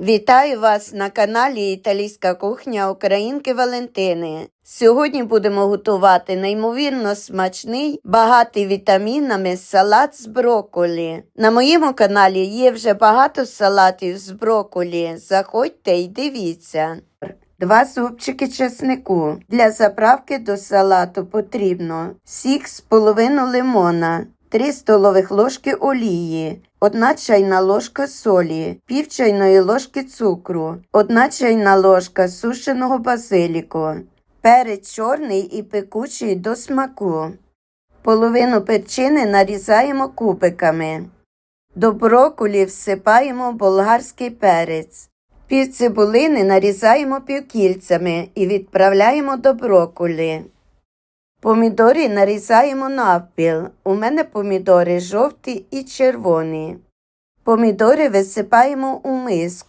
Вітаю вас на каналі Італійська кухня Українки Валентини. Сьогодні будемо готувати неймовірно смачний, багатий вітамінами салат з брокколі. На моєму каналі є вже багато салатів з брокколі. Заходьте і дивіться. Два зубчики чеснику. Для заправки до салату потрібно сік з половину лимона, 3 столових ложки олії, 1 чайна ложка солі, пів чайної ложки цукру, 1 чайна ложка сушеного базиліку, перець чорний і пекучий до смаку. Половину перчини нарізаємо кубиками. До брокколі всипаємо болгарський перець. Пів цибулини нарізаємо півкільцями і відправляємо до брокколі. Помідори нарізаємо навпіл. У мене помідори жовті і червоні. Помідори висипаємо у миску.